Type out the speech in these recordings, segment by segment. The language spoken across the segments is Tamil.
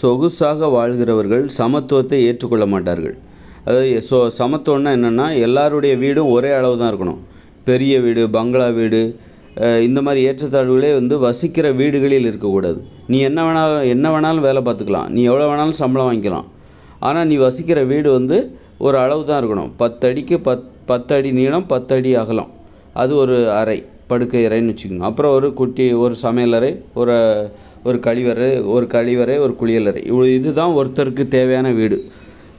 சொகுசாக வாழ்கிறவர்கள் சமத்துவத்தை ஏற்றுக்கொள்ள மாட்டார்கள். அதாவது ஸோ சமத்துவம்னா என்னென்னா எல்லாருடைய வீடும் ஒரே அளவு தான் இருக்கணும். பெரிய வீடு பங்களா வீடு இந்த மாதிரி ஏற்றத்தாழ்வுகளே வந்து வசிக்கிற வீடுகளில் இருக்கக்கூடாது. நீ என்ன வேணாலும் என்ன வேணாலும் வேலை பார்த்துக்கலாம். நீ எவ்வளோ வேணாலும் சம்பளம் வாங்கிக்கலாம். ஆனால் நீ வசிக்கிற வீடு வந்து ஒரு அளவு தான் இருக்கணும். பத்தடிக்கு பத் பத்து அடி நீளம் பத்து அடி அகலம். அது ஒரு அறை படுக்கை அறைன்னு வச்சுக்கோங்க. அப்புறம் ஒரு குட்டி ஒரு சமையலறை ஒரு ஒரு கழிவறை ஒரு கழிவறை ஒரு குளியலறை இவ்வளோ இதுதான் ஒருத்தருக்கு தேவையான வீடு.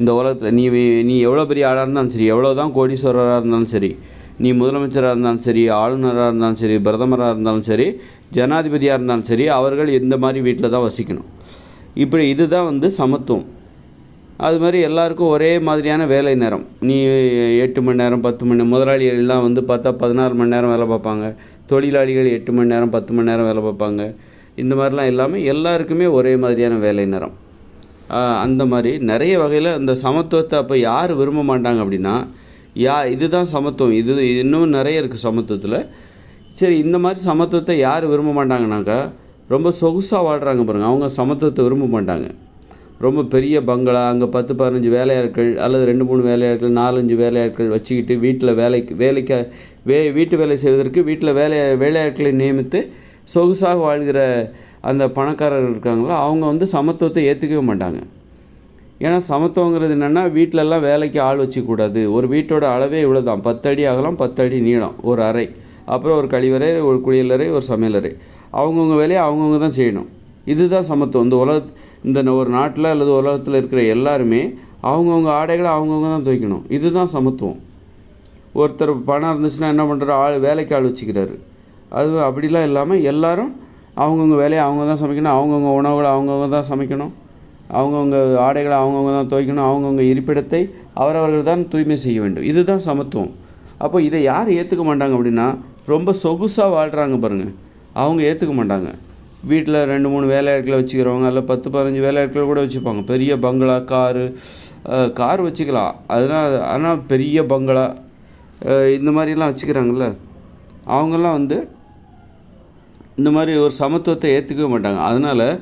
இந்த உலகத்தில் நீ நீ எவ்வளோ பெரிய ஆளாக இருந்தாலும் சரி எவ்வளோ தான் கோடீஸ்வரராக இருந்தாலும் சரி நீ முதலமைச்சராக இருந்தாலும் சரி ஆளுநராக இருந்தாலும் சரி பிரதமராக இருந்தாலும் சரி ஜனாதிபதியாக இருந்தாலும் சரி அவர்கள் இந்த மாதிரி வீட்டில் தான் வசிக்கணும். இப்படி இதுதான் வந்து சமத்துவம். அது மாதிரி எல்லாருக்கும் ஒரே மாதிரியான வேலை நேரம். நீ எட்டு மணி நேரம் பத்து மணி முதலாளிகள்லாம் வந்து பார்த்தா பதினாறு மணி நேரம் வேலை பார்ப்பாங்க. தொழிலாளிகள் எட்டு மணி நேரம் பத்து மணி நேரம் வேலை பார்ப்பாங்க. இந்த மாதிரிலாம் இல்லாமல் எல்லாருக்குமே ஒரே மாதிரியான வேலை நேரம் அந்த மாதிரி நிறைய வகையில் அந்த சமத்துவத்தை அப்போ யார் விரும்ப மாட்டாங்க அப்படின்னா யா இதுதான் சமத்துவம். இது இன்னும் நிறைய இருக்குது சமத்துவத்தில். சரி இந்த மாதிரி சமத்துவத்தை யார் விரும்ப மாட்டாங்கனாக்கா ரொம்ப சொகுசாக வாழ்கிறாங்க பாருங்கள் அவங்க சமத்துவத்தை விரும்ப மாட்டாங்க. ரொம்ப பெரிய பங்களா அங்கே பத்து பதினஞ்சு வேலையாட்கள் அல்லது ரெண்டு மூணு வேலையாட்கள் நாலஞ்சு வேலையாட்கள் வச்சுக்கிட்டு வீட்டில் வேலைக்கு வேலைக்கு வே வீட்டு வேலை செய்வதற்கு வீட்டில் வேலை வேலையாட்களை நியமித்து சொகுசாக வாழ்கிற அந்த பணக்காரர்கள் இருக்காங்களோ அவங்க வந்து சமத்துவத்தை ஏற்றுக்கவே மாட்டாங்க. ஏன்னா சமத்துவங்கிறது என்னென்னா வீட்டிலலாம் வேலைக்கு ஆள் வச்சுக்கூடாது. ஒரு வீட்டோட அளவே இவ்வளோ தான் பத்து அடி அகலம் பத்து அடி நீளம். ஒரு அறை. அப்புறம் ஒரு கழிவறை ஒரு குளியலறை ஒரு சமையலறை அவங்கவுங்க வேலையை அவங்கவுங்க தான் செய்யணும். இதுதான் சமத்துவம். இந்த உலக இந்த ஒரு நாட்டில் அல்லது உலகத்தில் இருக்கிற எல்லாருமே அவங்கவுங்க ஆடைகளை அவங்கவுங்க தான் துவைக்கணும். இதுதான் சமத்துவம். ஒருத்தர் பணம் இருந்துச்சுன்னா என்ன பண்ணுறாரு ஆள் வேலைக்கு ஆள் வச்சுக்கிறாரு. அது அப்படிலாம் இல்லாமல் எல்லோரும் அவங்கவுங்க வேலையை அவங்க தான் சமைக்கணும். அவங்கவுங்க உணவுகளை அவங்கவுங்க தான் சமைக்கணும். அவங்கவுங்க ஆடைகளை அவங்கவுங்க தான் துவைக்கணும். அவங்கவுங்க இருப்பிடத்தை அவரவர்கள் தான் தூய்மை செய்ய வேண்டும். இதுதான் சமத்துவம். அப்போ இதை யார் ஏற்றுக்க மாட்டாங்க அப்படின்னா ரொம்ப சொகுசாக வாழ்கிறாங்க பாருங்கள் அவங்க ஏற்றுக்க மாட்டாங்க. வீட்டில் ரெண்டு மூணு வேலையாட்களை வச்சுக்கிறவங்க அல்ல பத்து பதினஞ்சு வேலையாட்கள் கூட வச்சுப்பாங்க. பெரிய பங்களா காரு கார் வச்சுக்கலாம். அதனால் ஆனால் பெரிய பங்களா இந்த மாதிரிலாம் வச்சுக்கிறாங்கல்ல. அவங்கெல்லாம் வந்து இந்த மாதிரி ஒரு சமத்துவத்தை ஏற்றுக்கவே மாட்டாங்க. அதனால்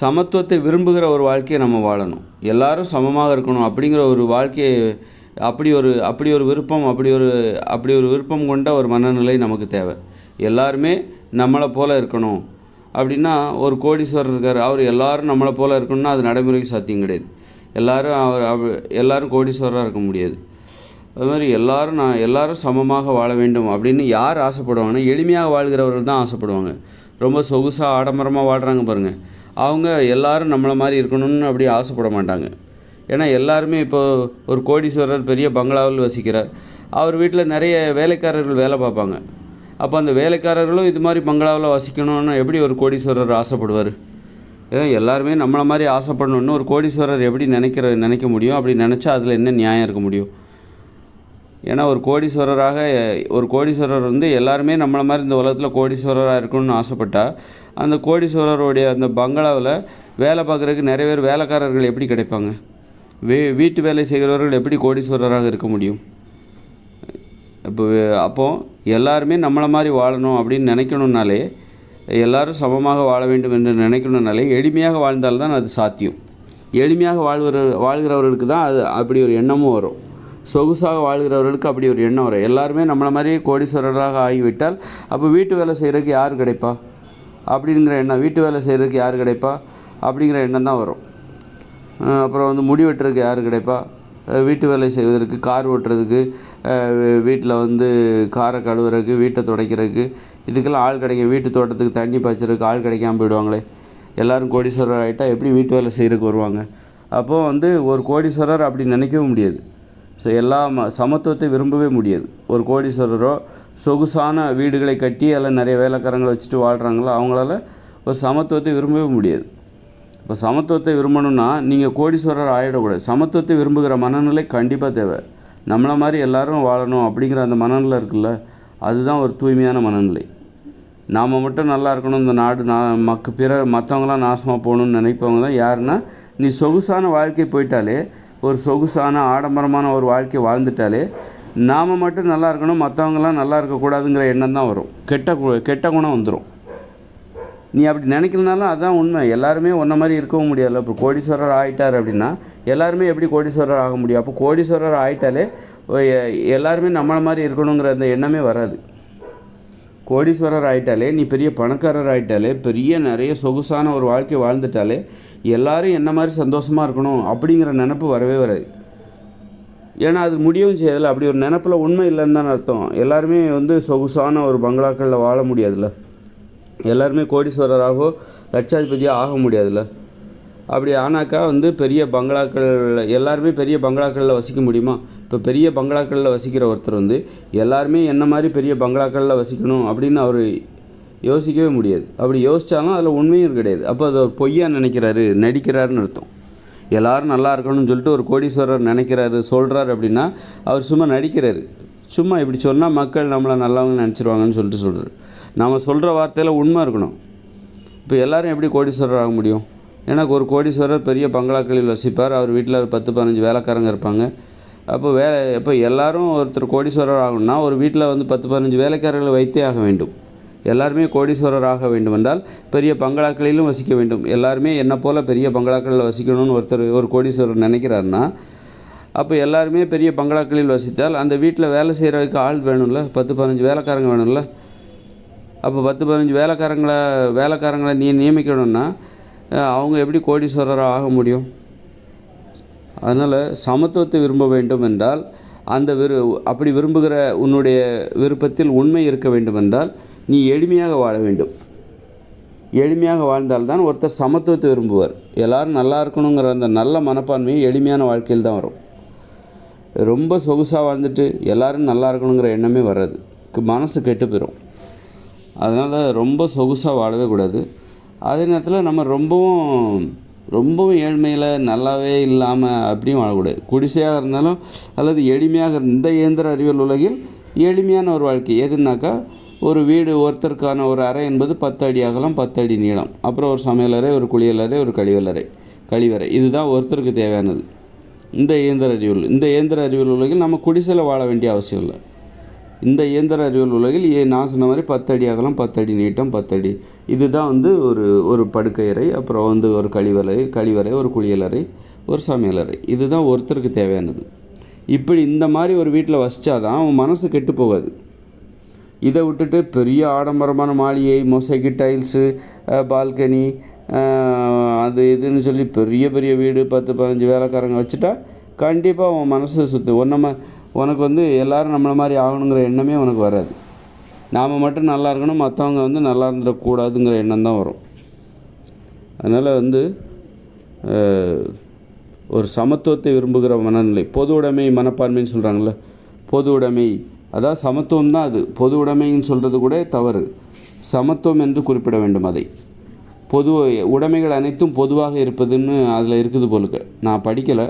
சமத்துவத்தை விரும்புகிற ஒரு வாழ்க்கையை நம்ம வாழணும். எல்லாரும் சமமாக இருக்கணும் அப்படிங்கிற ஒரு வாழ்க்கையை அப்படி ஒரு அப்படி ஒரு விருப்பம் அப்படி ஒரு அப்படி ஒரு விருப்பம் கொண்ட ஒரு மனநிலை நமக்கு தேவை. எல்லாருமே நம்மளை போல் இருக்கணும். அப்படின்னா ஒரு கோடீஸ்வரர் இருக்கார். அவர் எல்லாரும் நம்மளை போல் இருக்கணும்னா அது நடைமுறைக்கு சாத்தியம் கிடையாது. எல்லோரும் அவர் அவ- எல்லாரும் கோடீஸ்வரராக இருக்க முடியாது. அது மாதிரி எல்லோரும் நான் எல்லோரும் சமமாக வாழ வேண்டும் அப்படின்னு யார் ஆசைப்படுவாங்கன்னா எளிமையாக வாழ்கிறவர்கள் தான் ஆசைப்படுவாங்க. ரொம்ப சொகுசாக ஆடம்பரமாக வாழ்கிறாங்க பாருங்கள் அவங்க எல்லாரும் நம்மளை மாதிரி இருக்கணும்னு அப்படி ஆசைப்பட மாட்டாங்க. ஏன்னா எல்லாருமே இப்போ ஒரு கோடீஸ்வரர் பெரிய பங்களாவில் வசிக்கிறார். அவர் வீட்டில் நிறைய வேலைக்காரர்கள் வேலை பார்ப்பாங்க. அப்போ அந்த வேலைக்காரர்களும் இது மாதிரி பங்களாவில் வசிக்கணும்னு எப்படி ஒரு கோடீஸ்வரர் ஆசைப்படுவார்? ஏன்னா எல்லாருமே நம்மளை மாதிரி ஆசைப்படணுன்னு ஒரு கோடீஸ்வரர் எப்படி நினைக்கிற நினைக்க முடியும்? அப்படி நினச்சா அதில் என்ன நியாயம் இருக்க முடியும்? ஏன்னா ஒரு கோடீஸ்வரராக ஒரு கோடீஸ்வரர் வந்து எல்லாருமே நம்மளை மாதிரி இந்த உலகத்தில் கோடீஸ்வரராக இருக்கணும்னு ஆசைப்பட்டா அந்த கோடீஸ்வரருடைய அந்த பங்களாவில் வேலை பார்க்குறதுக்கு நிறைய பேர் வேலைக்காரர்கள் எப்படி கிடைப்பாங்க? வீ வீட்டு வேலை செய்கிறவர்கள் எப்படி கோடீஸ்வரராக இருக்க முடியும்? இப்போ அப்போது எல்லாருமே நம்மளை மாதிரி வாழணும் அப்படின்னு நினைக்கணுன்னாலே எல்லாரும் சமமாக வாழ வேண்டும் என்று நினைக்கணுன்னாலே எளிமையாக வாழ்ந்தால்தான் அது சாத்தியம். எளிமையாக வாழ்கிற வாழ்கிறவர்களுக்கு தான் அது அப்படி ஒரு எண்ணமும் வரும். சொகுசாக வாழ்கிறவர்களுக்கு அப்படி ஒரு எண்ணம் வரும். எல்லாருமே நம்மளை மாதிரியே கோடீஸ்வரராக ஆகிவிட்டால் அப்போ வீட்டு வேலை செய்கிறதுக்கு யார் கிடைப்பா? அப்படிங்கிற எண்ணம். வீட்டு வேலை செய்கிறதுக்கு யார் கிடைப்பா? அப்படிங்கிற எண்ணம் தான் வரும். அப்புறம் வந்து முடி வெட்டுறதுக்கு யார் கிடைப்பா? வீட்டு வேலை செய்வதற்கு கார் ஓட்டுறதுக்கு வீட்டில் வந்து காரை கழுவுறதுக்கு வீட்டை துடைக்கிறதுக்கு இதுக்கெல்லாம் ஆள் கிடைக்கும். வீட்டு தோட்டத்துக்கு தண்ணி பாய்ச்சறதுக்கு ஆள் கிடைக்காம போயிடுவாங்களே. எல்லாரும் கோடீஸ்வரர் ஆகிட்டால் எப்படி வீட்டு வேலை செய்கிறதுக்கு வருவாங்க? அப்போது வந்து ஒரு கோடீஸ்வரர் அப்படி நினைக்கவும் முடியாது. ஸோ எல்லா ம சமத்துவத்தை விரும்பவே முடியாது. ஒரு கோடீஸ்வரரோ சொகுசான வீடுகளை கட்டி அதில் நிறைய வேலைக்காரங்களை வச்சுட்டு வாழ்கிறாங்களோ அவங்களால ஒரு சமத்துவத்தை விரும்பவே முடியாது. இப்போ சமத்துவத்தை விரும்பணும்னா நீங்கள் கோடீஸ்வரர் ஆகிடக்கூடாது சமத்துவத்தை விரும்புகிற மனநிலை கண்டிப்பாக தேவை. நம்மளை மாதிரி எல்லாரும் வாழணும் அப்படிங்கிற அந்த மனநிலை இருக்குல்ல அதுதான் ஒரு தூய்மையான மனநிலை. நாம் மட்டும் நல்லா இருக்கணும் இந்த நாடு நான் மக்கு பிற மற்றவங்களாம் நாசமாக போகணும்னு நினைப்பவங்க தான் யாருன்னா நீ சொகுசான வாழ்க்கை போயிட்டாலே ஒரு சொகுசான ஆடம்பரமான ஒரு வாழ்க்கை வாழ்ந்துட்டாலே நாம் மட்டும் நல்லா இருக்கணும் மற்றவங்களாம் நல்லா இருக்கக்கூடாதுங்கிற எண்ணம் தான் வரும். கெட்ட கு- கெட்ட குணம் வந்துடும் நீ அப்படி நினைக்கிறனாலும் அதான் உண்மை. எல்லாருமே ஒன்றை மாதிரி இருக்கவும் முடியாது இப்போ கோடீஸ்வரர் ஆகிட்டார் அப்படின்னா எல்லாருமே எப்படி கோடீஸ்வரர் ஆக முடியும்? அப்போ கோடீஸ்வரர் ஆகிட்டாலே எல்லாருமே நம்மளை மாதிரி இருக்கணுங்கிற அந்த எண்ணமே வராது. கோடீஸ்வரர் ஆகிட்டாலே நீ பெரிய பணக்காரர் ஆகிட்டாலே பெரிய நிறைய சொகுசான ஒரு வாழ்க்கை வாழ்ந்துட்டாலே எல்லாரும் என்ன மாதிரி சந்தோஷமாக இருக்கணும் அப்படிங்கிற நினப்பு வரவே வராது. ஏன்னா அது முடியவும் செய்யாதுல்ல. அப்படி ஒரு நினப்பில் உண்மை இல்லைன்னு தான் அர்த்தம். எல்லாருமே வந்து சொகுசான ஒரு பங்களாக்களில் வாழ முடியாதுல்ல. எல்லாருமே கோடீஸ்வரராகவோ லட்சாதிபதியாக ஆக முடியாதுல்ல. அப்படி ஆனாக்கா வந்து பெரிய பங்களாக்கள் எல்லாருமே பெரிய பங்களாக்களில் வசிக்க முடியுமா? இப்போ பெரிய பங்களாக்களில் வசிக்கிற ஒருத்தர் வந்து எல்லாருமே என்ன மாதிரி பெரிய பங்களாக்களில் வசிக்கணும் அப்படின்னு அவர் யோசிக்கவே முடியாது. அப்படி யோசித்தாலும் அதில் உண்மையும் கிடையாது. அப்போ அது ஒரு பொய்யா நினைக்கிறாரு நடிக்கிறாருன்னு அர்த்தம். எல்லோரும் நல்லா இருக்கணும்னு சொல்லிட்டு ஒரு கோடீஸ்வரர் நினைக்கிறாரு சொல்கிறாரு அப்படின்னா அவர் சும்மா நடிக்கிறாரு. சும்மா இப்படி சொன்னால் மக்கள் நம்மளை நல்லவங்க நினச்சிருவாங்கன்னு சொல்லிட்டு சொல்கிறார் நாம் சொல்கிற வார்த்தையில் உண்மை இருக்கணும். இப்போ எல்லோரும் எப்படி கோடீஸ்வரர் ஆக முடியும்? எனக்கு ஒரு கோடீஸ்வரர் பெரிய பங்களாக்களில் வசிப்பார். அவர் வீட்டில் ஒரு பத்து பதினஞ்சு வேலைக்காரங்க இருப்பாங்க. அப்போ வேலை இப்போ எல்லாரும் ஒருத்தர் கோடீஸ்வரர் ஆகணும்னா ஒரு வீட்டில் வந்து பத்து பதினஞ்சு வேலைக்காரர்களை வைத்தே ஆக வேண்டும். எல்லாருமே கோடீஸ்வரர் ஆக வேண்டுமென்றால் பெரிய பங்களாக்களிலும் வசிக்க வேண்டும். எல்லாருமே என்னை போல் பெரிய பங்களாக்களில் வசிக்கணும்னு ஒருத்தர் ஒரு கோடீஸ்வரர் நினைக்கிறாருன்னா அப்போ எல்லாருமே பெரிய பங்களாக்களில் வசித்தால் அந்த வீட்டில் வேலை செய்கிறதுக்கு ஆள் வேணும்ல? பத்து பதினஞ்சு வேலைக்காரங்க வேணும்ல? அப்போ பத்து பதினஞ்சு வேலைக்காரங்களை வேலைக்காரங்களை நீ நியமிக்கணும்னா அவங்க எப்படி கோடீஸ்வரராக ஆக முடியும்? அதனால் சமத்துவத்தை விரும்ப வேண்டும் என்றால் அந்த விரு அப்படி விரும்புகிற உன்னுடைய விருப்பத்தில் உண்மை இருக்க வேண்டும் என்றால் நீ எளிமையாக வாழ வேண்டும். எளிமையாக வாழ்ந்தால்தான் ஒருத்தர் சமத்துவத்தை விரும்புவார். எல்லாரும் நல்லா இருக்கணுங்கிற அந்த நல்ல மனப்பான்மையும் எளிமையான வாழ்க்கையில் தான் வரும். ரொம்ப சொகுசாக வாழ்ந்துட்டு எல்லாரும் நல்லா இருக்கணுங்கிற எண்ணமே வராது. மனசு கெட்டு போயிடும் அதனால் ரொம்ப சொகுசாக வாழவே கூடாது. அதே நேரத்தில் நம்ம ரொம்பவும் ரொம்பவும் ஏழ்மையில் நல்லாவே இல்லாமல் அப்படியும் வாழக்கூடாது. குடிசையாக இருந்தாலும் அல்லது எளிமையாக இருந்த- இந்த இயந்திர அறிவியல் உலகில் எளிமையான ஒரு வாழ்க்கை. எதுனாக்கா ஒரு வீடு ஒருத்தருக்கான ஒரு அறை என்பது பத்து அடி அகலம் பத்து அடி நீளம். அப்புறம் ஒரு சமையலறை ஒரு குளியலறை ஒரு கழிவலறை கழிவறை. இதுதான் ஒருத்தருக்கு தேவையானது. இந்த இயந்திர அறிவியல் இந்த இயந்திர அறிவியல் உலகில் நம்ம குடிசையில் வாழ வேண்டிய அவசியம் இல்லை. இந்த இயந்திர அறிவியல் உலகில் ஏ- நான் சொன்ன மாதிரி பத்து அடி அகலம் அடி நீட்டம் பத்து அடி. இதுதான் வந்து ஒரு ஒரு படுக்கை அறை அப்புறம் வந்து ஒரு கழிவறை கழிவறை ஒரு குளியலறை ஒரு சமையலறை இதுதான் ஒருத்தருக்கு தேவையானது. இப்படி இந்த மாதிரி ஒரு வீட்டில் வசித்தாதான் அவன் மனசு கெட்டு போகாது. இதை விட்டுட்டு பெரிய ஆடம்பரமான மாளிகை மொசைக்கு டைல்ஸு பால்கனி அது இதுன்னு சொல்லி பெரிய பெரிய வீடு பத்து பதினஞ்சு வேலைக்காரங்க வச்சுட்டா கண்டிப்பாக உன் மனசு சுற்று ஒன்றை உனக்கு வந்து எல்லோரும் நம்மளை மாதிரி ஆகணுங்கிற எண்ணமே உனக்கு வராது. நாம் மட்டும் நல்லா இருக்கணும் மற்றவங்க வந்து நல்லா இருந்துடக்கூடாதுங்கிற எண்ணம் தான் வரும். அதனால் வந்து ஒரு சமத்துவத்தை விரும்புகிற மனநிலை பொது உடைமை மனப்பான்மைன்னு சொல்கிறாங்கள்ல பொது உடைமை அதான் சமத்துவம் தான் அது. பொது உடைமைன்னு சொல்கிறது கூட தவறு. சமத்துவம் என்று குறிப்பிட வேண்டும் அதை. பொது உடைமைகள் அனைத்தும் பொதுவாக இருப்பதுன்னு அதில் இருக்குது போலுக்க. நான் படிக்கலை.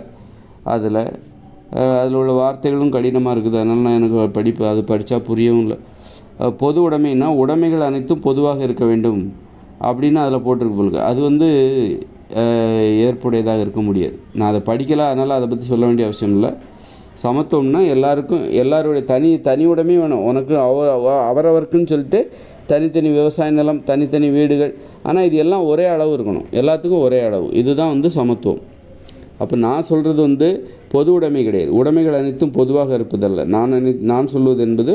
அதில் அதில் உள்ள வார்த்தைகளும் கடினமாக இருக்குது. அதனால் நான் எனக்கு படிப்பு அது படித்தா புரியவும் இல்லை. பொது உடைமைனா உடைமைகள் அனைத்தும் பொதுவாக இருக்க வேண்டும் அப்படின்னு அதில் போட்டிருக்கு போலுக்க. அது வந்து ஏற்புடையதாக இருக்க முடியாது. நான் அதை படிக்கலை. அதனால் அதை பற்றி சொல்ல வேண்டிய அவசியம் இல்லை. சமத்துவம்னா எல்லாருக்கும் எல்லாருடைய தனி தனி உடைமை வேணும். உனக்கு அவ அவரவருக்குன்னு சொல்லிட்டு தனித்தனி விவசாய நிலம் தனித்தனி வீடுகள். ஆனால் இது எல்லாம் ஒரே அளவு இருக்கணும். எல்லாத்துக்கும் ஒரே அளவு. இதுதான் வந்து சமத்துவம். அப்போ நான் சொல்கிறது வந்து பொது உடைமை கிடையாது. உடைமைகள் அனைத்தும் பொதுவாக இருப்பதல்ல. நான் அனை நான் சொல்வது என்பது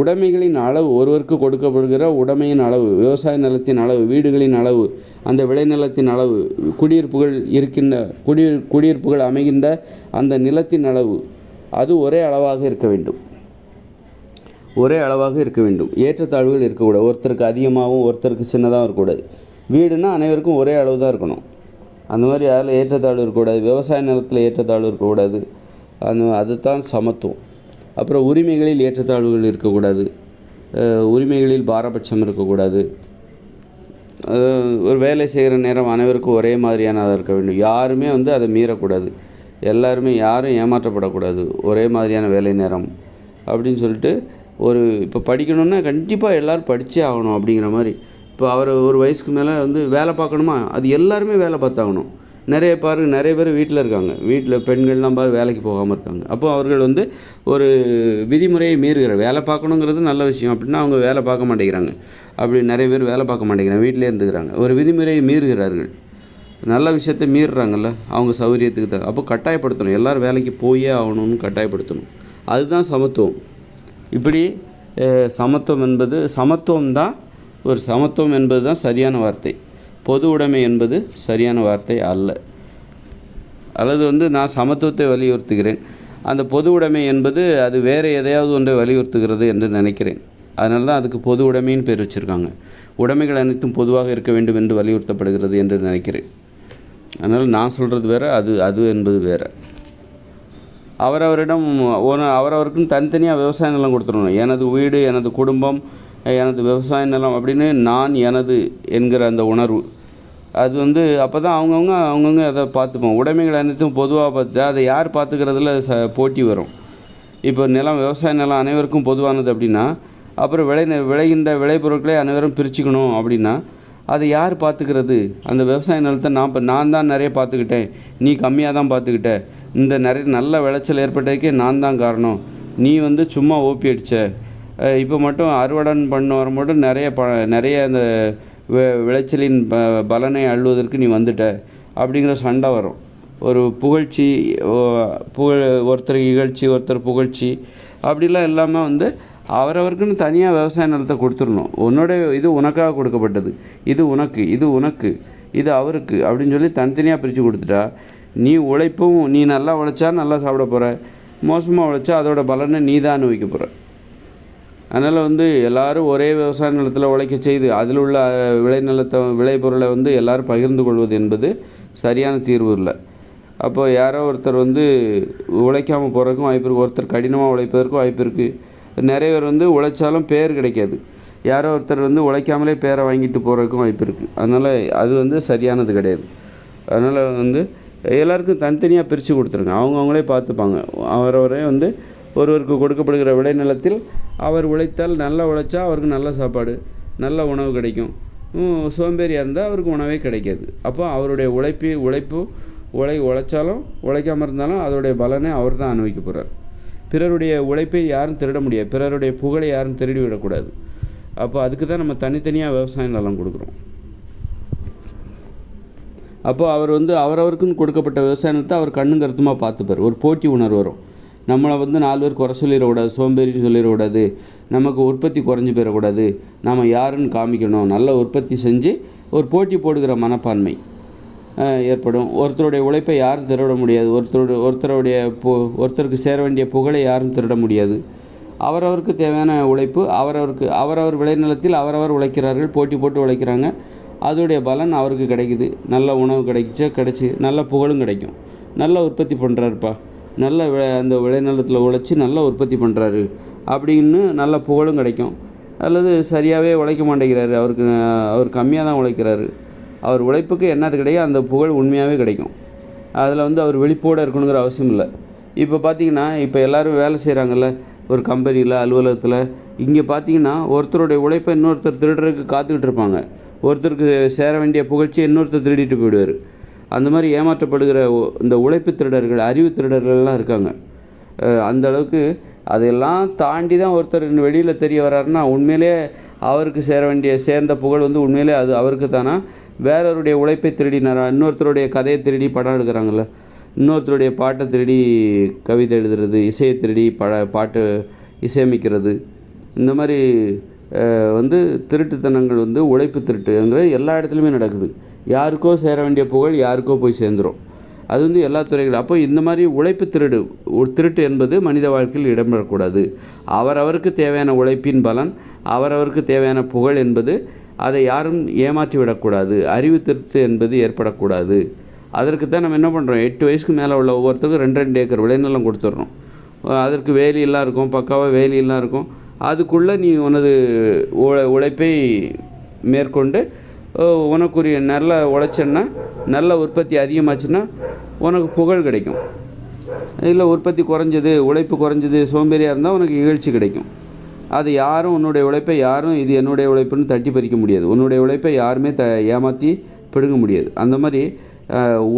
உடைமைகளின் அளவு ஒருவருக்கு கொடுக்கப்படுகிற உடைமையின் அளவு விவசாய நிலத்தின் அளவு வீடுகளின் அளவு அந்த விளைநிலத்தின் அளவு குடியிருப்புகள் இருக்கின்ற குடியிரு குடியிருப்புகள் அமைகின்ற அந்த நிலத்தின் அளவு அது ஒரே அளவாக இருக்க வேண்டும். ஒரே அளவாக இருக்க வேண்டும். ஏற்றத்தாழ்வுகள் இருக்கக்கூடாது. ஒருத்தருக்கு அதிகமாகவும் ஒருத்தருக்கு சின்னதாகவும் இருக்கக்கூடாது. வீடுனா அனைவருக்கும் ஒரே அளவு தான் இருக்கணும். அந்த மாதிரி அதில் ஏற்றத்தாழ்வு இருக்கக்கூடாது விவசாய நிலத்தில் ஏற்றத்தாழ்வு இருக்கக்கூடாது. அந்த அதுதான் சமத்துவம். அப்புறம் உரிமைகளில் ஏற்றத்தாழ்வுகள் இருக்கக்கூடாது. உரிமைகளில் பாரபட்சம் இருக்கக்கூடாது. ஒரு வேலை செய்கிற நேரம் அனைவருக்கும் ஒரே மாதிரியானதாக இருக்க வேண்டும். யாருமே வந்து அதை மீறக்கூடாது. எல்லாருமே யாரும் ஏமாற்றப்படக்கூடாது. ஒரே மாதிரியான வேலை நேரம் அப்படின்னு சொல்லிட்டு ஒரு இப்போ படிக்கணுன்னா கண்டிப்பாக எல்லோரும் படித்தே ஆகணும் அப்படிங்கிற மாதிரி. இப்போ அவர் ஒரு வயசுக்கு மேலே வந்து வேலை பார்க்கணுமா? அது எல்லாருமே வேலை பார்த்தாகணும். நிறைய பாருங்க நிறைய பேர் வீட்டில் இருக்காங்க. வீட்டில் பெண்கள்லாம் பாரு வேலைக்கு போகாமல் இருக்காங்க. அப்போ அவர்கள் வந்து ஒரு விதிமுறையை மீறுகிற வேலை பார்க்கணுங்கிறது நல்ல விஷயம். அப்படின்னா அவங்க வேலை பார்க்க மாட்டேங்கிறாங்க. அப்படி நிறைய பேர் வேலை பார்க்க மாட்டேங்கிறாங்க. வீட்டிலே இருந்துக்கிறாங்க. ஒரு விதிமுறையை மீறுகிறார்கள். நல்ல விஷயத்தை மீறுறாங்கல்ல அவங்க சௌகரியத்துக்கு தான் அப்போ கட்டாயப்படுத்தணும். எல்லோரும் வேலைக்கு போயே ஆகணும்னு கட்டாயப்படுத்தணும். அதுதான் சமத்துவம். இப்படி சமத்துவம் என்பது சமத்துவம் தான் ஒரு சமத்துவம் என்பது தான் சரியான வார்த்தை. பொது உடைமை என்பது சரியான வார்த்தை அல்ல. அல்லது வந்து நான் சமத்துவத்தை வலியுறுத்துகிறேன். அந்த பொது உடைமை என்பது அது வேறு எதையாவது ஒன்றை வலியுறுத்துகிறது என்று நினைக்கிறேன். அதனால தான் அதுக்கு பொது உடைமைன்னு பேர் வச்சுருக்காங்க. உடைமைகள் அனைத்தும் பொதுவாக இருக்க வேண்டும் என்று வலியுறுத்தப்படுகிறது என்று நினைக்கிறேன். அதனால் நான் சொல்கிறது வேறு அது அது என்பது வேறு. அவரவரிடம் ஒரு அவரவருக்கும் தனித்தனியாக விவசாய நிலம் கொடுத்துடணும். எனது வீடு எனது குடும்பம் எனது விவசாய நிலம் அப்படின்னு நான் எனது என்கிற அந்த உணர்வு. அது வந்து அப்போ தான் அவங்கவுங்க அவங்கவுங்க அதை பார்த்துப்போம். உடைமைகள் அனைத்தும் பொதுவாக பார்த்து அதை யார் பார்த்துக்கிறதுல ச போட்டி வரும். இப்போ நிலம் விவசாய நிலம் அனைவருக்கும் பொதுவானது அப்படின்னா அப்புறம் விளை விளைகின்ற விளைபொருட்களை அனைவரும் பிரிச்சுக்கணும் அப்படின்னா அதை யார் பார்த்துக்கிறது? அந்த விவசாய நிலத்தை நான் இப்போ நான் தான் நிறைய பார்த்துக்கிட்டேன். நீ கம்மியாக தான் பார்த்துக்கிட்ட. இந்த நிறைய நல்ல விளைச்சல் ஏற்பட்டதுக்கே நான் தான் காரணம். நீ வந்து சும்மா ஓப்பி அடித்த இப்போ மட்டும் அறுவடன் பண்ண வர மட்டும் நிறைய ப நிறைய அந்த வி- விளைச்சலின் ப பலனை அள்ளுவதற்கு நீ வந்துட்ட. அப்படிங்கிற சண்டை வரும். ஒரு புகழ்ச்சி புகழ் ஒருத்தர் இகழ்ச்சி ஒருத்தர் புகழ்ச்சி. அப்படிலாம் இல்லாமல் வந்து அவரவருக்குன்னு தனியாக விவசாய நிலத்தை கொடுத்துடணும். உன்னோட இது உனக்காக கொடுக்கப்பட்டது. இது உனக்கு இது உனக்கு இது அவருக்கு அப்படின்னு சொல்லி தனித்தனியாக பிரித்து கொடுத்துட்டா நீ உழைப்பும் நீ நல்லா உழைச்சா நல்லா சாப்பிட போகிற மோசமாக உழைச்சா அதோட பலனை நீ தான் அனுபவிக்க போகிற அதனால் வந்து எல்லாரும் ஒரே விவசாய நிலத்தில் உழைக்க செய்து அதில் உள்ள அஹ், விளைநிலத்தை விளைபொருளை வந்து எல்லாரும் பகிர்ந்து கொள்வது என்பது சரியான தீர்வு இல்லை. அப்போ யாரோ ஒருத்தர் வந்து உழைக்காமல் போகிறதுக்கும் வாய்ப்பு இருக்குது ஒருத்தர் கடினமாக உழைப்பதற்கும் வாய்ப்பு இருக்குது நிறைய பேர் வந்து உழைச்சாலும் பேர் கிடைக்காது. யாரோ ஒருத்தர் வந்து உழைக்காமலே பேரை வாங்கிட்டு போகிறதுக்கும் வாய்ப்பு இருக்குது அதனால் அது வந்து சரியானது கிடையாது. அதனால் வந்து எல்லாருக்கும் தனித்தனியாக பிரித்து கொடுத்துருங்க. அவங்கவுங்களே பார்த்துப்பாங்க. அவரவரே வந்து ஒருவருக்கு கொடுக்கப்படுகிற விளைநிலத்தில் அவர் உழைத்தால் நல்லா உழைச்சா அவருக்கு நல்ல சாப்பாடு நல்ல உணவு கிடைக்கும். சோம்பேறியாக இருந்தால் அவருக்கு உணவே கிடைக்காது. அப்போ அவருடைய உழைப்பி உழைப்பு உழை உழைச்சாலும் உழைக்காமல் இருந்தாலும் அதோடைய பலனை அவர் தான் அனுபவிக்க போகிறார் பிறருடைய உழைப்பை யாரும் திருட முடியாது. பிறருடைய புகழை யாரும் திருடி விடக்கூடாது அப்போ அதுக்கு தான் நம்ம தனித்தனியாக விவசாய நிலம் கொடுக்குறோம். அப்போ அவர் வந்து அவரவருக்குன்னு கொடுக்கப்பட்ட விவசாய நிலத்தை அவர் கண்ணும் கருத்துமாக பார்த்துப்பார். ஒரு போட்டி உணர்வு வரும். நம்மளை வந்து நாலு பேர் குறை சொல்லிடக்கூடாது சோம்பேறின்னு சொல்லிடக்கூடாது நமக்கு உற்பத்தி குறைஞ்சி போயிடக்கூடாது நாம் யாருன்னு காமிக்கணும். நல்ல உற்பத்தி செஞ்சு ஒரு போட்டி போடுகிற மனப்பான்மை. ஏற்படும். ஒருத்தருடைய உழைப்பை யாரும் திருட முடியாது. ஒருத்தருடைய ஒருத்தருடைய பு ஒருத்தருக்கு சேர வேண்டிய புகழை யாரும் திருட முடியாது. அவரவருக்கு தேவையான உழைப்பு அவரவருக்கு அவரவர் விளைநிலத்தில் அவரவர் உழைக்கிறார்கள் போட்டி போட்டு உழைக்கிறாங்க. அதோடைய பலன் அவருக்கு கிடைக்குது. நல்ல உணவு கிடைச்சா கிடைச்சி நல்ல புகழும் கிடைக்கும். நல்ல உற்பத்தி பண்ணுறாருப்பா நல்ல வி- அந்த விளைநிலத்தில் உழைச்சி நல்ல உற்பத்தி பண்ணுறாரு அப்படின்னு நல்ல புகழும் கிடைக்கும். அல்லது சரியாகவே உழைக்க மாட்டேங்கிறாரு. அவருக்கு அவர் கம்மியாக தான் உழைக்கிறாரு. அவர் உழைப்புக்கு என்னது கிடைக்கும்? அந்த புகழ் உண்மையாகவே கிடைக்கும். அதில் வந்து அவர் வெளிப்போட இருக்கணுங்கிற அவசியம் இல்லை. இப்போ பார்த்தீங்கன்னா இப்போ எல்லோரும் வேலை செய்கிறாங்கல்ல ஒரு கம்பெனியில் அலுவலகத்தில். இங்கே பார்த்தீங்கன்னா ஒருத்தருடைய உழைப்பை இன்னொருத்தர் திருடுறதுக்கு காத்துக்கிட்டு இருப்பாங்க. ஒருத்தருக்கு சேர வேண்டிய புகழ்ச்சியை இன்னொருத்தர் திருடிட்டு போயிடுவார். அந்த மாதிரி ஏமாற்றப்படுகிற இந்த உழைப்பு திருடர்கள் அறிவு திருடர்கள்லாம் இருக்காங்க. அந்த அளவுக்கு அதெல்லாம் தாண்டி தான் ஒருத்தர் வெளியில் தெரிய வர்றாருன்னா உண்மையிலே அவருக்கு சேர வேண்டிய சேர்ந்த புகழ் வந்து உண்மையிலே அது அவருக்கு தானா வேறொருடைய உழைப்பை திருடினாரா? இன்னொருத்தருடைய கதையை திருடி படம் எடுக்கிறாங்கல்ல. இன்னொருத்தருடைய பாட்டை திருடி கவிதை எழுதுறது இசையை திருடி பட பாட்டு இசையமைக்கிறது. இந்த மாதிரி வந்து திருட்டுத்தனங்கள் வந்து உழைப்பு திருட்டுங்கிற எல்லா இடத்துலையுமே நடக்குது. யாருக்கோ சேர வேண்டிய புகழ் யாருக்கோ போய் சேர்ந்துரும். அது வந்து எல்லா துறைகளும் அப்போ இந்த மாதிரி உழைப்பு திருடு ஒரு திருட்டு என்பது மனித வாழ்க்கையில் இடம்பெறக்கூடாது. அவரவருக்கு தேவையான உழைப்பின் பலன் அவரவருக்கு தேவையான புகழ் என்பது அதை யாரும் ஏமாற்றி விடக்கூடாது. அறிவு திருத்து என்பது ஏற்படக்கூடாது. அதற்கு தான் நம்ம என்ன பண்ணுறோம் எட்டு வயசுக்கு மேலே உள்ள ஒவ்வொருத்தருக்கும் ரெண்டு ரெண்டு ஏக்கர் விளைநிலம் கொடுத்துட்றோம். அதற்கு வேலியெல்லாம் இருக்கும் பக்காவாக வேலியெல்லாம் இருக்கும். அதுக்குள்ளே நீ உனது உழை உழைப்பை மேற்கொண்டு உனக்குரிய நல்ல உழைச்சன்னா நல்ல உற்பத்தி அதிகமாச்சுன்னா உனக்கு புகழ் கிடைக்கும். இல்லை உற்பத்தி குறைஞ்சது உழைப்பு குறைஞ்சது சோம்பேறியாக இருந்தால் உனக்கு இகழ்ச்சி கிடைக்கும். அது யாரும் உன்னுடைய உழைப்பை யாரும் இது என்னுடைய உழைப்புன்னு தட்டி பறிக்க முடியாது. உன்னுடைய உழைப்பை யாருமே த ஏமாற்றி பிடுங்க முடியாது. அந்த மாதிரி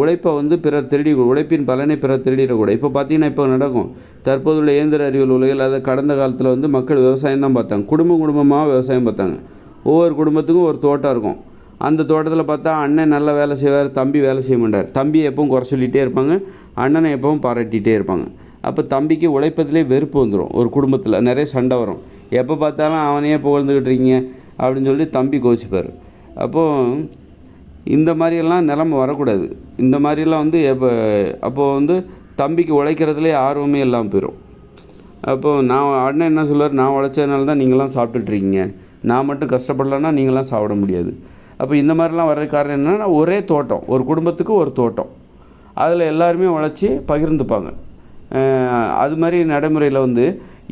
உழைப்பை வந்து பிறர் திருடி உழைப்பின் பலனை பிறர் திருடிடக்கூடாது. இப்போ பார்த்தீங்கன்னா இப்போ நடக்கும். தற்போதுள்ள இயந்திர அறிவியல் உலகில் அதை கடந்த காலத்தில் வந்து மக்கள் விவசாயம் தான் பார்த்தாங்க. குடும்பம் குடும்பமாக விவசாயம் பார்த்தாங்க. ஒவ்வொரு குடும்பத்துக்கும் ஒரு தோட்டம் இருக்கும். அந்த தோட்டத்தில் பார்த்தா அண்ணன் நல்ல வேலை செய்வார் தம்பி வேலை செய்ய மாட்டார். தம்பி எப்பவும் குறை சொல்லிகிட்டே இருப்பாங்க. அண்ணனை எப்பவும் பாராட்டிகிட்டே இருப்பாங்க. அப்போ தம்பிக்கு உழைப்பதிலே வெறுப்பு வந்துடும் ஒரு குடும்பத்தில் நிறைய சண்டை வரும். எப்போ பார்த்தாலும் அவனையே புகழ்ந்துக்கிட்டு இருக்கீங்க அப்படின்னு சொல்லி தம்பி கோச்சிப்பார். அப்போது இந்த மாதிரியெல்லாம் நிலம வரக்கூடாது. இந்த மாதிரிலாம் வந்து எப்போ அப்போது வந்து தம்பிக்கு உழைக்கிறதுலே ஆர்வமே இல்லாமல் போயிடும் அப்போது நான் அண்ணன் என்ன சொல்லுவார்? நான் உழைச்சதுனால தான் நீங்களாம் சாப்பிட்டுட்ருக்கீங்க நான் மட்டும் கஷ்டப்படலன்னா நீங்களாம் சாப்பிட முடியாது. அப்போ இந்த மாதிரிலாம் வர்ற காரணம் என்னென்னா ஒரே தோட்டம். ஒரு குடும்பத்துக்கு ஒரு தோட்டம். அதில் எல்லாருமே உழைச்சி பகிர்ந்துப்பாங்க. அது மாதிரி நடைமுறையில் வந்து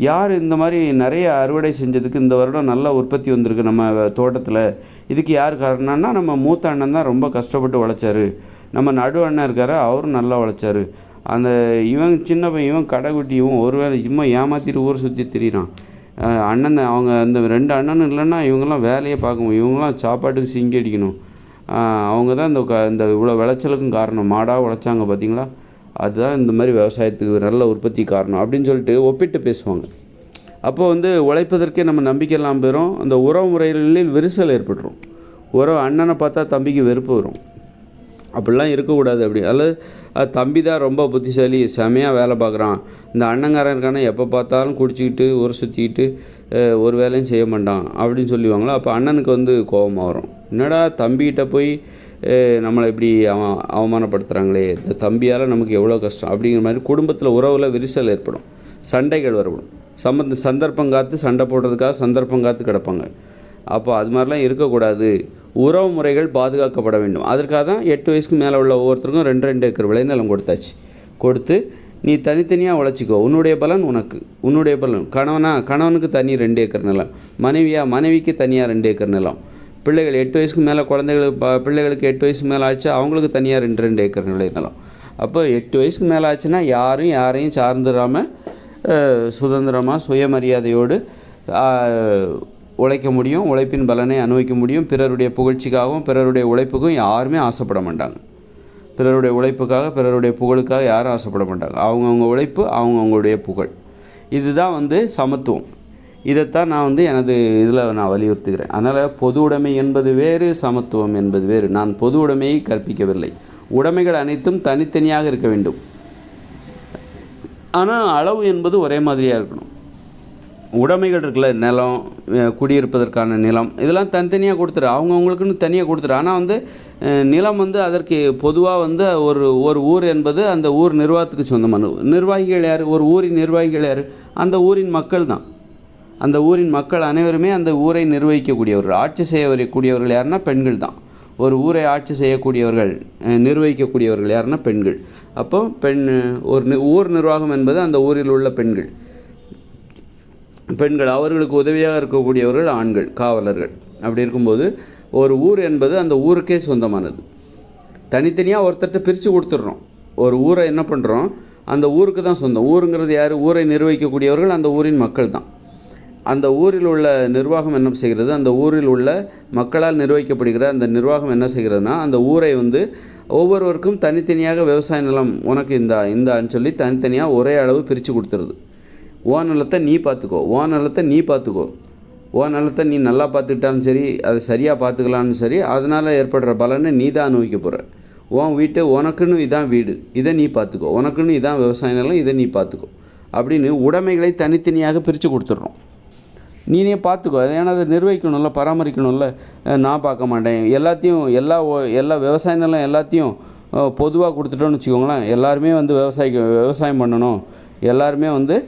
யார் இந்த மாதிரி நிறைய அறுவடை செஞ்சதுக்கு இந்த வருடம் நல்ல உற்பத்தி வந்திருக்கு நம்ம தோட்டத்தில்? இதுக்கு யார் காரணம்னா நம்ம மூத்த அண்ணன் தான் ரொம்ப கஷ்டப்பட்டு உழைச்சாரு நம்ம நடு அண்ணன் இருக்காரு அவரும் நல்லா உழைச்சாரு அந்த இவன் சின்ன பையன் இவன் கடைக்குட்டி இவன் ஒருவேளை சும்மா ஏமாற்றிட்டு ஊர் சுற்றி திரியிறான். அண்ணன் அவங்க அந்த ரெண்டு அண்ணனும் இல்லைன்னா இவங்கெல்லாம் வேலையை பார்க்கணும் இவங்களாம் இவங்கெல்லாம் சாப்பாட்டுக்கு சிங்கி அடிக்கணும். அவங்க தான் இந்த க- இந்த இவ்வளோ விளைச்சலுக்கும் காரணம். மாடாக உழைச்சாங்க பார்த்தீங்களா அதுதான் இந்த மாதிரி விவசாயத்துக்கு நல்ல உற்பத்தி காரணம் அப்படின்னு சொல்லிட்டு ஒப்பிட்டு பேசுவாங்க. அப்போ வந்து உழைப்பதற்கே நம்ம நம்பிக்கை இல்லாமல் போயிடும் அந்த உறவு முறைகளில் விரிசல் ஏற்பட்டுரும். உறவு அண்ணனை பார்த்தா தம்பிக்கு வெறுப்பு வரும். அப்படிலாம் இருக்கக்கூடாது அப்படி. அல்லது தம்பி தான் ரொம்ப புத்திசாலி செமையாக வேலை பார்க்குறான். இந்த அண்ணங்காரன் இருக்கானே எப்போ பார்த்தாலும் குடிச்சிக்கிட்டு ஊரை சுற்றிக்கிட்டு ஒரு வேலையும் செய்ய மாட்டான். அப்படின்னு சொல்லுவாங்களோ அப்போ அண்ணனுக்கு வந்து கோபமாக வரும். என்னடா தம்பிகிட்ட போய் நம்மளை இப்படி அவன் அவமானப்படுத்துகிறாங்களே இந்த தம்பியால் நமக்கு எவ்வளோ கஷ்டம் அப்படிங்கிற மாதிரி குடும்பத்தில் உறவில் விரிசல் ஏற்படும். சண்டைகள் வரப்படும் சம்பந்த சந்தர்ப்பம் காத்து சண்டை போடுறதுக்காக சந்தர்ப்பம் காத்து கிடப்பாங்க. அப்போ அது மாதிரிலாம் இருக்கக்கூடாது. உறவு முறைகள் பாதுகாக்கப்பட வேண்டும். அதற்காக தான் எட்டு வயசுக்கு மேலே உள்ள ஒவ்வொருத்தருக்கும் ரெண்டு ரெண்டு ஏக்கர் விளைநிலம் கொடுத்தாச்சு. கொடுத்து நீ தனித்தனியாக உழைச்சிக்கோ. உன்னுடைய பலன் உனக்கு. உன்னுடைய பலன். கணவனா கணவனுக்கு தனி ரெண்டு ஏக்கர் நிலம். மனைவியா மனைவிக்கு தனியாக ரெண்டு ஏக்கர் நிலம். பிள்ளைகள் எட்டு வயசுக்கு மேலே குழந்தைகளுக்கு பிள்ளைகளுக்கு எட்டு வயசுக்கு மேலே ஆச்சு அவங்களுக்கு தனியாக ரெண்டு ரெண்டு ஏக்கர் நிலம் அப்போ எட்டு வயசுக்கு மேலே ஆச்சுன்னா யாரும் யாரையும் சார்ந்துடாமல் சுதந்திரமாக சுயமரியாதையோடு உழைக்க முடியும் உழைப்பின் பலனை அனுபவிக்க முடியும். பிறருடைய புகழ்ச்சிக்காகவும் பிறருடைய உழைப்புக்கும் யாருமே ஆசைப்பட மாட்டாங்க. பிறருடைய உழைப்புக்காக பிறருடைய புகழுக்காக யாரும் ஆசைப்பட மாட்டாங்க. அவங்கவுங்க உழைப்பு அவங்கவுங்களுடைய புகழ். இதுதான் வந்து சமத்துவம். இதைத்தான் நான் வந்து எனது இதில் நான் வலியுறுத்துகிறேன். அதனால் பொது உடைமை என்பது வேறு சமத்துவம் என்பது வேறு. நான் பொது உடைமையை கற்பிக்கவில்லை. உடைமைகள் அனைத்தும் தனித்தனியாக இருக்க வேண்டும். ஆனால் அளவு என்பது ஒரே மாதிரியாக இருக்கணும். உடைமைகள் இருக்குல்ல நிலம் குடியிருப்பதற்கான நிலம் இதெல்லாம் தனித்தனியாக கொடுத்துரு. அவங்கவுங்களுக்குன்னு தனியாக கொடுத்துரு. ஆனால் வந்து நிலம் வந்து அதற்கு பொதுவாக வந்து ஒரு ஒரு ஊர் என்பது அந்த ஊர் நிர்வாகத்துக்கு சொந்தமான நிர்வாகிகள் யார்? ஒரு ஊரின் நிர்வாகிகள் யார்? அந்த ஊரின் மக்கள் தான். அந்த ஊரின் மக்கள் அனைவருமே அந்த ஊரை நிர்வகிக்கக்கூடியவர்கள் ஆட்சி செய்யக்கூடியவர்கள் யாருன்னா பெண்கள் தான். ஒரு ஊரை ஆட்சி செய்யக்கூடியவர்கள் நிர்வகிக்கக்கூடியவர்கள் யாருன்னா பெண்கள். அப்போ பெண் ஒரு நி- ஊர் நிர்வாகம் என்பது அந்த ஊரில் உள்ள பெண்கள். பெண்கள் அவர்களுக்கு உதவியாக இருக்கக்கூடியவர்கள் ஆண்கள் காவலர்கள். அப்படி இருக்கும்போது ஒரு ஊர் என்பது அந்த ஊருக்கே சொந்தமானது. தனித்தனியாக ஒருத்தர்கிட்ட பிரித்து கொடுத்துட்றோம். ஒரு ஊரை என்ன பண்ணுறோம் அந்த ஊருக்கு தான் சொந்தம். ஊருங்கிறது யார்? ஊரை நிர்வகிக்கக்கூடியவர்கள் அந்த ஊரின் மக்கள் தான். அந்த ஊரில் உள்ள நிர்வாகம் என்ன செய்கிறது? அந்த ஊரில் உள்ள மக்களால் நிர்வகிக்கப்படுகிற அந்த நிர்வாகம் என்ன செய்கிறதுனா அந்த ஊரை வந்து ஒவ்வொருவருக்கும் தனித்தனியாக விவசாய நிலம் உனக்கு இந்த இந்தான்னு சொல்லி தனித்தனியாக ஒரே அளவு பிரித்து கொடுத்துருது. ஓ நிலத்தை நீ பார்த்துக்கோ. ஓ நிலத்தை நீ பார்த்துக்கோ. ஓ நிலத்தை நீ நல்லா பார்த்துக்கிட்டாலும் சரி அதை சரியாக பார்த்துக்கலான்னு சரி அதனால் ஏற்படுற பலனை நீ தான் அனுபவிக்க போகிற உன் வீட்டு உனக்குன்னு இதான் வீடு. இதை நீ பார்த்துக்கோ. உனக்குன்னு இதான் விவசாய நிலம். இதை நீ பார்த்துக்கோ. அப்படின்னு உடைமைகளை தனித்தனியாக பிரித்து கொடுத்துட்றோம். நீனே பார்த்துக்கோ. ஏன்னா அதை நிர்வகிக்கணும்ல பராமரிக்கணும்ல. நான் பார்க்க மாட்டேன். எல்லாத்தையும் எல்லா ஒ- எல்லா விவசாய நிலம் எல்லாத்தையும் பொதுவாக கொடுத்துட்டோன்னு வச்சுக்கோங்களேன். எல்லாருமே வந்து விவசாயிக்கு விவசாயம் பண்ணணும். எல்லாருமே வந்து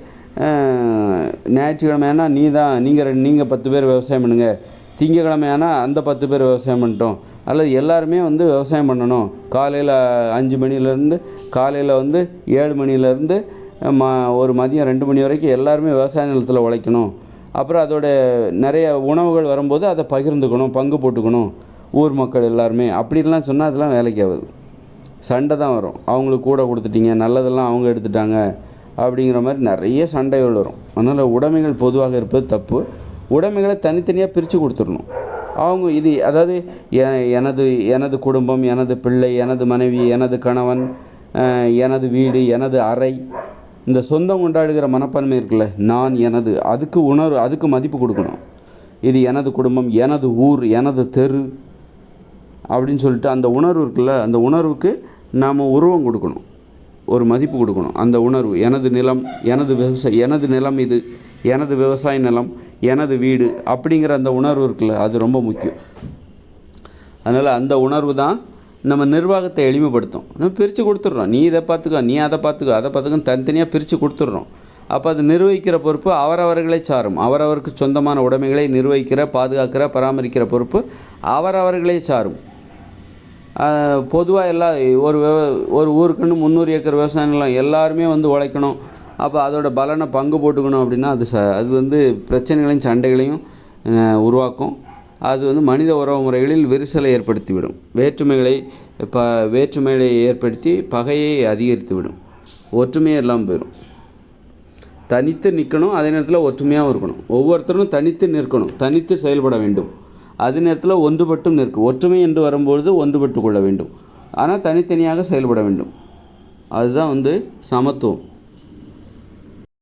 ஞாயிற்றுக்கிழமை ஆனால் நீ தான் நீங்கள் ரெண்டு நீங்கள் பத்து பேர் விவசாயம் பண்ணுங்கள் திங்கக்கிழமையானா அந்த பத்து பேர் விவசாயம் பண்ணிட்டோம். அல்லது எல்லாருமே வந்து விவசாயம் பண்ணணும். காலையில் அஞ்சு மணிலேருந்து காலையில் வந்து ஏழு மணிலேருந்து ம ஒரு மதியம் ரெண்டு மணி வரைக்கும் எல்லாருமே விவசாய நிலத்தில் உழைக்கணும். அப்புறம் அதோட நிறைய உணவுகள் வரும்போது அதை பகிர்ந்துக்கணும் பங்கு போட்டுக்கணும். ஊர் மக்கள் எல்லாருமே. அப்படின்லாம் சொன்னால் அதெல்லாம் வேலைக்கு ஆகுது. சண்டை தான் வரும். அவங்களுக்கு கூட கொடுத்துட்டீங்க நல்லதெல்லாம் அவங்க எடுத்துட்டாங்க அப்படிங்கிற மாதிரி நிறைய சண்டைகள் வரும். அதனால் உடைமைகள் பொதுவாக இருப்பது தப்பு. உடைமைகளை தனித்தனியாக பிரித்து கொடுத்துடணும். அவங்க இது அதாவது எ- எனது எனது குடும்பம் எனது பிள்ளை எனது மனைவி எனது கணவன் எனது வீடு எனது அறை இந்த சொந்தம் கொண்டாடுகிற மனப்பான்மை இருக்குல்ல? நான் எனது. அதுக்கு உணர்வு அதுக்கு மதிப்பு கொடுக்கணும். இது எனது குடும்பம் எனது ஊர் எனது தெரு அப்படின்னு சொல்லிட்டு அந்த உணர்வு இருக்குல்ல? அந்த உணர்வுக்கு நாம் உருவம் கொடுக்கணும். ஒரு மதிப்பு கொடுக்கணும். அந்த உணர்வு எனது நிலம் எனது விவசாய எனது நிலம் இது எனது விவசாய நிலம் எனது வீடு அப்படிங்கிற அந்த உணர்வு இருக்குல்ல? அது ரொம்ப முக்கியம். அதனால் அந்த உணர்வு தான் நம்ம நிர்வாகத்தை எளிமைப்படுத்தும். நம்ம பிரித்து கொடுத்துட்றோம். நீ இதை பார்த்துக்கோ நீ அதை பார்த்துக்கோ அதை பார்த்துக்கோ தனித்தனியாக பிரித்து கொடுத்துட்றோம். அப்போ அது நிர்வகிக்கிற பொறுப்பு அவரவர்களை சாரும். அவரவருக்கு சொந்தமான உடைமைகளை நிர்வகிக்கிற பாதுகாக்கிற பராமரிக்கிற பொறுப்பு அவரவர்களை சாரும். பொதுவாக எல்லா ஒரு விவ ஒரு ஊருக்குன்னு முந்நூறு ஏக்கர் விவசாய நிலம் எல்லாருமே வந்து உழைக்கணும். அப்போ அதோட பலனை பங்கு போட்டுக்கணும் அப்படின்னா அது ச அது வந்து பிரச்சனைகளையும் சண்டைகளையும் உருவாக்கும். அது வந்து மனித உறவு முறைகளில் விரிசலை ஏற்படுத்திவிடும். வேற்றுமைகளை ப வேற்றுமைகளை ஏற்படுத்தி பகையை அதிகரித்துவிடும். ஒற்றுமையே இல்லாமல் போயிடும் தனித்து நிற்கணும் அதே நேரத்தில் ஒற்றுமையாகவும் இருக்கணும். ஒவ்வொருத்தரும் தனித்து நிற்கணும் தனித்து செயல்பட வேண்டும். அதே நேரத்தில் ஒன்றுபட்டும் நிற்கும். ஒற்றுமை என்று வரும்பொழுது ஒன்றுபட்டு கொள்ள வேண்டும். ஆனால் தனித்தனியாக செயல்பட வேண்டும். அதுதான் வந்து சமத்துவம்.